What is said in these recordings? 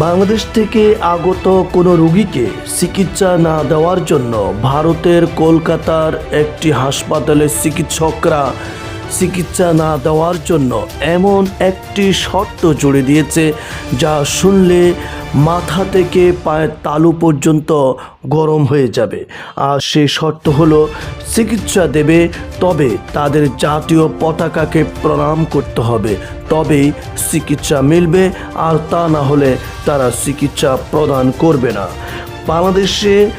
বাংলাদেশ থেকে আগত কোনো রোগীকে চিকিৎসা না দেওয়ার জন্য ভারতের কলকাতার একটি হাসপাতালে চিকিৎসকরা চিকিৎসা না দেওয়ার জন্য এমন একটি শর্ত জুড়ে দিয়েছে যা শুনলে মাথা থেকে পায়ের তালু পর্যন্ত গরম হয়ে যাবে। আর সে শর্ত হলো, চিকিৎসা দেবে তবে তাদের জাতীয় পতাকাকে প্রণাম করতে হবে। তবেই চিকিৎসা মিলবে, আর তা না হলে তারা চিকিৎসা প্রদান করবে না। বাংলাদেশে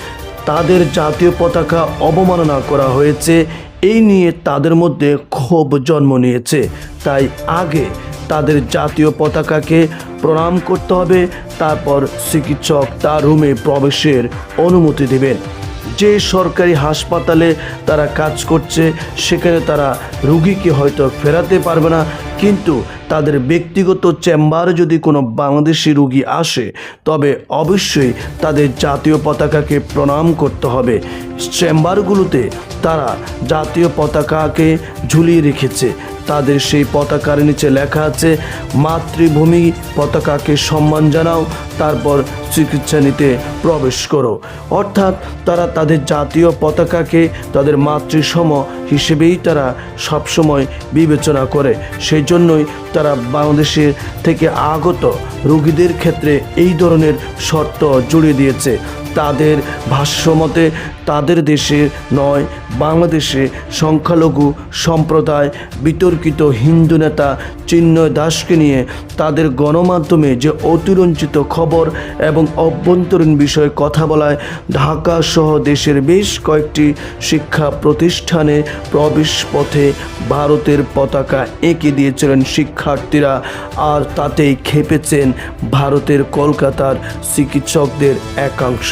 তাদের জাতীয় পতাকা অবমাননা করা হয়েছে এই নিয়ে তাদের মধ্যে ক্ষোভ জন্ম নিয়েছে। তাই আগে তাদের জাতীয় পতাকাকে প্রণাম করতে হবে, তারপর চিকিৎসক তার রুমে প্রবেশের অনুমতি দেবেন। যে সরকারি হাসপাতালে তারা কাজ করছে, সেখানে তারা রুগীকে হয়তো ফেরাতে পারবে না। কিন্তু তাদের ব্যক্তিগত চেম্বারে যদি কোনো বাংলাদেশি রুগী আসে, তবে অবশ্যই তাদের জাতীয় পতাকাকে প্রণাম করতে হবে। চেম্বারগুলোতে তারা জাতীয় পতাকাকে ঝুলিয়ে রেখেছে। তাদের সেই পতাকার নিচে লেখা আছে, মাতৃভূমি পতাকাকে সম্মান জানাও, তারপর চিকিৎসা নিতে প্রবেশ করো। অর্থাৎ তারা তাদের জাতীয় পতাকাকে তাদের মাতৃসম হিসেবেই তারা সবসময় বিবেচনা করে। সেই জন্যই তারা বাংলাদেশের থেকে আগত রোগীদের ক্ষেত্রে এই ধরনের শর্ত জুড়ে দিয়েছে। তাদের ভাষ্যমতে তাদের দেশে নয়, বাংলাদেশে সংখ্যালঘু সম্প্রদায় বিতর্কিত হিন্দু নেতা চিন্ময় দাসকে নিয়ে তাদের গণমাধ্যমে যে অতিরঞ্চিত খবর এবং অভ্যন্তরীণ বিষয়ে কথা বলায়, ঢাকা সহ দেশের বেশ কয়েকটি শিক্ষা প্রতিষ্ঠানে প্রবেশ পথে ভারতের পতাকা এঁকে দিয়েছিলেন শিক্ষার্থীরা আর তাতেই খেপেছেন ভারতের কলকাতার চিকিৎসকদের একাংশ।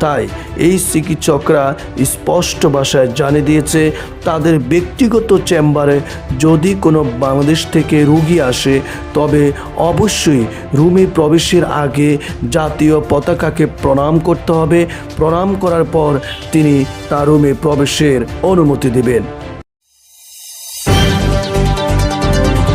তাই এই চিকিৎসকরা স্পষ্ট ভাষায় জানিয়ে দিয়েছে, তাদের ব্যক্তিগত চেম্বারে যদি কোনো বাংলাদেশ থেকে রুগী আসে, তবে অবশ্যই রুমে প্রবেশের আগে জাতীয় পতাকাকে প্রণাম করতে হবে। প্রণাম করার পর তিনি তার রুমে প্রবেশের অনুমতি দেবেন।